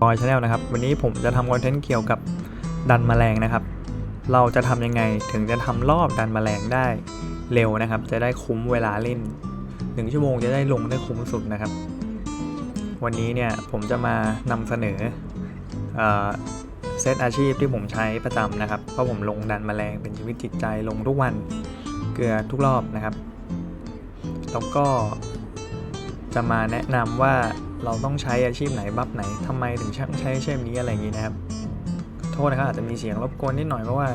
บอยชาแนลนะครับ วันนี้ผมจะทำคอนเทนต์เกี่ยวกับดันแมลงนะครับ เราจะทำยังไงถึงจะทำรอบดันแมลงได้เร็วนะครับ จะได้คุ้มเวลาเล่นหนึ่งชั่วโมงจะได้ลงได้คุ้มสุดนะครับ วันนี้เนี่ยผมจะมานำเสนอเเซตอาชีพที่ผมใช้ประจำนะครับ เพราะผมลงดันแมลงเป็นชีวิตจิตใจลงทุกวันเกือทุกรอบนะครับ แล้วก็จะมาแนะนำว่า เราต้องใช้อาชีพไหนบัฟไหนทำไมถึงช่างใช้อาชีพนี้อะไรอย่างนี้นะครับ โทษนะครับอาจจะมีเสียงรบกวนนิดหน่อยเพราะว่า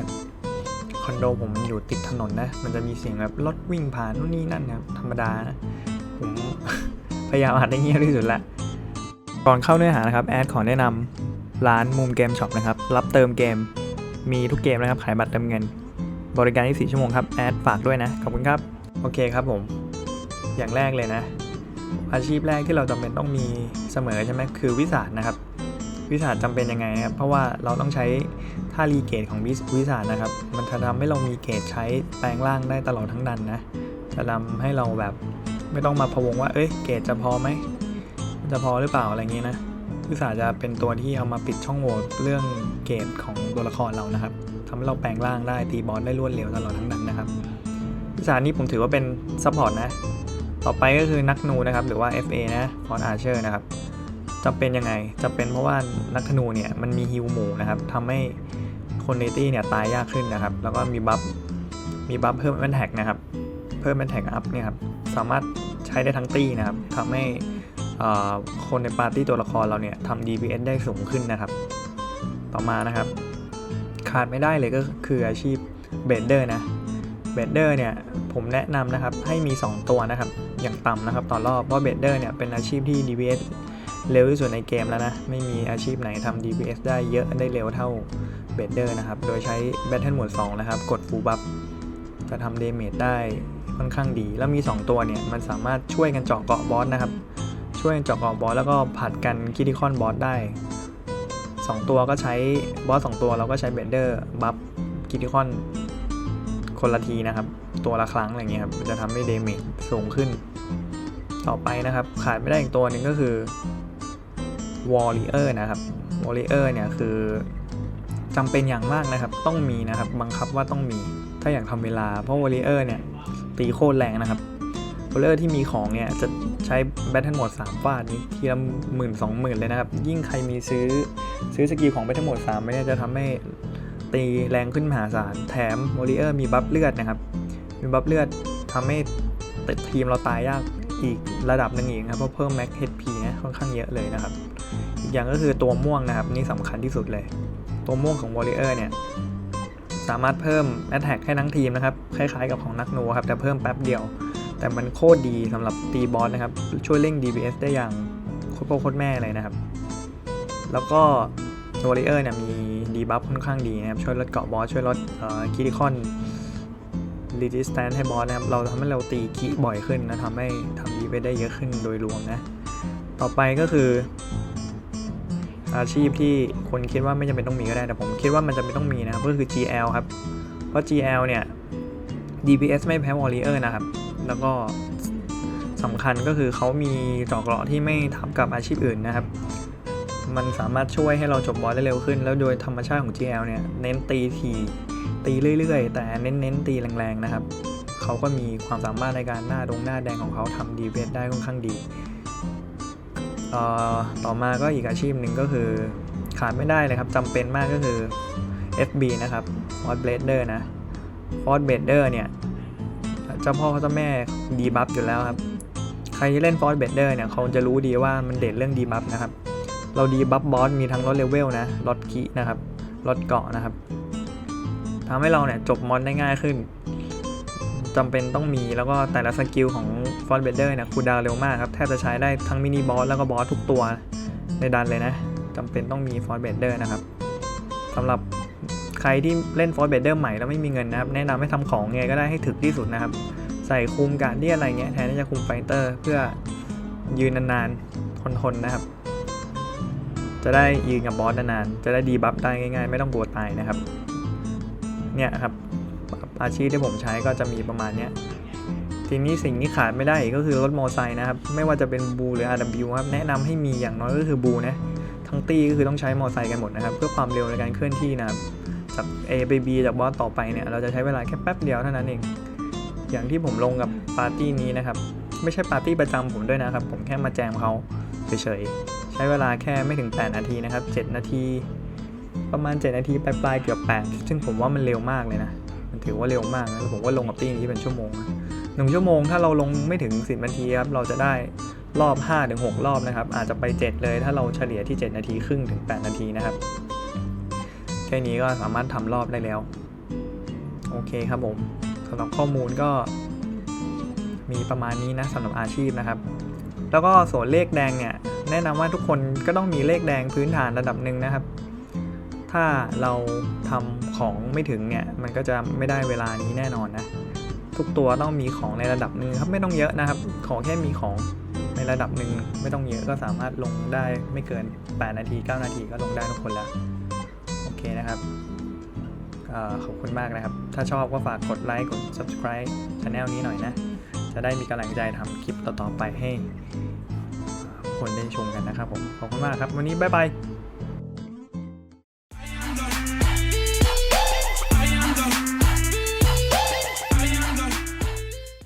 คอนโดผมอยู่ติดถนนนะ มันจะมีเสียงแบบรถวิ่งผ่านนู่นนี่นั่นนะครับธรรมดานะผมพยายามอัดได้เงียบที่สุดละ ก่อนเข้าเนื้อหานะครับแอดขอแนะนำร้านมุมเกมช็อปนะครับ รับเติมเกม มีทุกเกมนะครับ ขายบัตรเติมเงิน บริการ 24 ชั่วโมงครับ แอดฝากด้วยนะ ขอบคุณครับ โอเคครับผม อย่างแรกเลยนะ อาชีพแรกที่เราจำเป็นต้องมีเสมอใช่ไหมคือวิสาสนะครับ วิสาสจำเป็นยังไงนะครับ เพราะว่าเราต้องใช้ท่ารีเกตของวิสวิสาสนะครับ มันจะทำให้เรามีเกตใช้แปลงร่างได้ตลอดทั้งดันนะ จะทำให้เราแบบไม่ต้องมาพะวงว่า เอ้ย เกตจะพอไหม จะพอหรือเปล่าอะไรเงี้ยนะ วิสาสจะเป็นตัวที่เอามาปิดช่องโหว่เรื่องเกตของตัวละครเรานะครับทำให้เราแปลงร่างได้ตีบอสได้รวดเร็วตลอดทั้งดันนะครับ วิสาสนี้ผมถือว่าเป็นซัพพอร์ตนะ ต่อไปก็คือนักนูนะครับ หรือว่า FA นะฟอนอาร์เชอร์นะครับจำเป็นยังไงจำเป็นเพราะว่านักธนูเนี่ยมันมีฮิวหมู่นะครับทำให้คนในตี้เนี่ยตายยากขึ้นนะครับ แล้วก็มีบัฟมีบัฟเพิ่มแอนแท็กนะครับ เพิ่มแอนแท็กอัพเนี่ยครับสามารถใช้ได้ทั้งตี้นะครับทำให้คนในปาร์ตี้ตัวละครเราเนี่ยทำ DPS ได้สูงขึ้นนะครับ ต่อมานะครับ ขาดไม่ได้เลยก็คืออาชีพเบดเดอร์นะ เบดเดอร์เนี่ยผมแนะนำนะครับให้มี 2 ตัวนะครับ อย่างต่ำนะครับต่อรอบ เพราะเบดเดอร์เนี่ยเป็นอาชีพที่ DPS เร็วที่สุดในเกมแล้วนะ ไม่มีอาชีพไหนทำ DPS ได้เยอะได้เร็วเท่าเบดเดอร์นะครับ โดยใช้ Battle Mode 2 นะครับ กด Full Buff จะทำเดเมจได้ค่อนข้างดี แล้วมี 2 ตัวเนี่ย มันสามารถช่วยกันเจาะเกาะบอสนะครับ ช่วยกันเจาะเกาะบอสแล้วก็ผัดกันคิดิคอนบอสได้ 2 ตัวก็ใช้บอส2ตัวเราก็ใช้เบดเดอร์บัฟคิดิคอน คนละทีนะครับ ตัวละครั้งอะไรเงี้ยครับมันจะทำให้เดเมจสูงขึ้น ต่อไปนะครับ ขาดไม่ได้อีกตัวหนึ่งก็คือ Warrior นะครับ Warrior เนี่ยคือจำเป็นอย่างมากนะครับ ต้องมีนะครับ บังคับว่าต้องมี ถ้าอยากทำเวลา เพราะ Warrior เนี่ยตีโคตรแรงนะครับ Warrior ที่มีของเนี่ยจะใช้ Battle Mode 3ฟาดนี้ทีละหมื่นสองหมื่นเลยนะครับ ยิ่งใครมีซื้อซื้อสกิลของ Battle Mode 3ไปเนี่ยจะทำให้ ตีแรงขึ้นมหาศาล แถมโมริเออร์มีบัฟเลือดนะครับ มีบัฟเลือดทำให้ติดทีมเราตายยากอีกระดับหนึ่งอีกครับเพราะเพิ่มแม็ก HP นะค่อนข้างเยอะเลยนะครับ อีกอย่างก็คือตัวม่วงนะครับนี่สำคัญที่สุดเลย ตัวม่วงของ Warrior เนี่ยสามารถเพิ่ม Attack ให้ทั้งทีมนะครับคล้ายๆกับของนักโนครับแต่เพิ่มแป๊บเดียว แต่มันโคตรดีสำหรับตีบอสนะครับ ช่วยเร่ง DPS ได้อย่างโคตรโคตรแม่เลยนะครับ แล้วก็วอริเออร์เนี่ยมี ดีบัฟค่อนข้างดีนะครับ ช่วยลดเกาะบอส ช่วยลดคิริคอนรีดิสแตนให้บอสนะครับ เราทำให้เราตีคีบ่อยขึ้นนะทำให้ทำดีไปได้เยอะขึ้นโดยรวมนะ ต่อไปก็คือ อาชีพที่คนคิดว่าไม่จำเป็นต้องมีก็ได้แต่ผมคิดว่ามันจำเป็นต้องมีนะครับก็คือ GL ครับ เพราะ GL เนี่ย DPS ไม่แพ้ Warrior นะครับ แล้วก็สำคัญก็คือเขามีจาะเกราะที่ไม่ทับกับอาชีพอื่นนะครับ มันสามารถช่วยให้เราจบบอสได้เร็วขึ้น แล้วโดยธรรมชาติของ GL เนี่ย เน้นตีทีตีเรื่อยๆ แต่เน้นเน้นตีแรงๆนะครับ เขาก็มีความสามารถในการหน้าดงหน้าแดงของเขาทำดีเวทได้ค่อนข้างดีต่อมาก็อีกอาชีพหนึ่งก็คือขาดไม่ได้เลยครับจำเป็นมากก็คือ FB นะครับ f o r t Blader นะ f o r t Blader เนี่ยเจ้าพ่อเจ้าแม่ดีบัฟอยู่แล้วครับ ใครที่เล่น f o r t Blader เนี่ยเขาจะรู้ดีว่ามันเด่นเรื่องดีบัฟนะครับ เราดีบัฟบอสมีทั้งลดเลเวลนะลดคีนะครับลดเกาะนะครับทำให้เราเนี่ยจบมอนได้ง่ายขึ้นจำเป็นต้องมีแล้วก็แต่ละสกิลของฟอนเบเดอร์เนี่ยคูดาวเร็วมากครับแทบจะใช้ได้ทั้งมินิบอสแล้วก็บอสทุกตัวในดันเลยนะจำเป็นต้องมีฟอนเบเดอร์นะครับสำหรับใครที่เล่นฟอนเบเดอร์ใหม่แล้วไม่มีเงินนะครับ แนะนำให้ทำของไงก็ได้ให้ถึกที่สุดนะครับ ใส่คุมการเดียอะไรเงี้ยแทนที่จะคุมไฟเตอร์เพื่อยืนนานๆทนๆนะครับ จะได้ยืนกับบอสนานๆ จะได้ดีบัฟได้ง่ายๆ ไม่ต้องกลัวตายนะครับ เนี่ยครับอาชีพที่ผมใช้ก็จะมีประมาณเนี้ยทีนี้สิ่งที่ขาดไม่ได้ก็คือรถมอไซค์นะครับ ไม่ว่าจะเป็นบูหรือ RW ครับ แนะนำให้มีอย่างน้อยก็คือบูนะ ทั้งตี้ก็คือต้องใช้มอไซค์กันหมดนะครับ เพื่อความเร็วในการเคลื่อนที่นะครับ จาก A ไป B จากบอสต่อไปเนี่ย เราจะใช้เวลาแค่แป๊บเดียวเท่านั้นเอง อย่างที่ผมลงกับปาร์ตี้นี้นะครับ ไม่ใช่ปาร์ตี้ประจำผมด้วยนะครับ ผมแค่มาแจมเขา เฉยๆ ใช้เวลาแค่ไม่ถึง 8 นาทีนะครับ 7 นาที ประมาณ 7 นาทีปลายๆเกือบ 8 ซึ่งผมว่ามันเร็วมากเลยนะ มันถือว่าเร็วมากนะผมว่าลงกับตี้นี้เป็นชั่วโมงหนึ่งชั่วโมงถ้าเราลงไม่ถึง 10 นาทีครับเราจะได้รอบ5-6รอบนะครับ อาจจะไป 7 เลยถ้าเราเฉลี่ยที่ 7 นาทีครึ่งถึง 8 นาทีนะครับ แค่นี้ก็สามารถทำรอบได้แล้ว โอเคครับผมสำหรับข้อมูลก็มีประมาณนี้นะสำหรับอาชีพนะครับ แล้วก็ส่วนเลขแดงเนี่ยแนะนำว่าทุกคนก็ต้องมีเลขแดงพื้นฐานระดับหนึ่งนะครับ ถ้าเราทำของไม่ถึงเนี่ยมันก็จะไม่ได้เวลานี้แน่นอนนะทุกตัวต้องมีของในระดับหนึ่งครับไม่ต้องเยอะนะครับ ขอแค่มีของในระดับหนึ่งไม่ต้องเยอะก็สามารถลงได้ไม่เกิน 8 นาที 9 นาทีก็ลงได้ทุกคนแล้วโอเคนะครับขอบคุณมากนะครับ ถ้าชอบก็ฝากกดไลค์กด subscribe channel นี้หน่อยนะ จะได้มีกำลังใจทำคลิปต่อๆไปให้คนได้ชมกันนะครับผม ขอบคุณมากครับ วันนี้บ๊ายบาย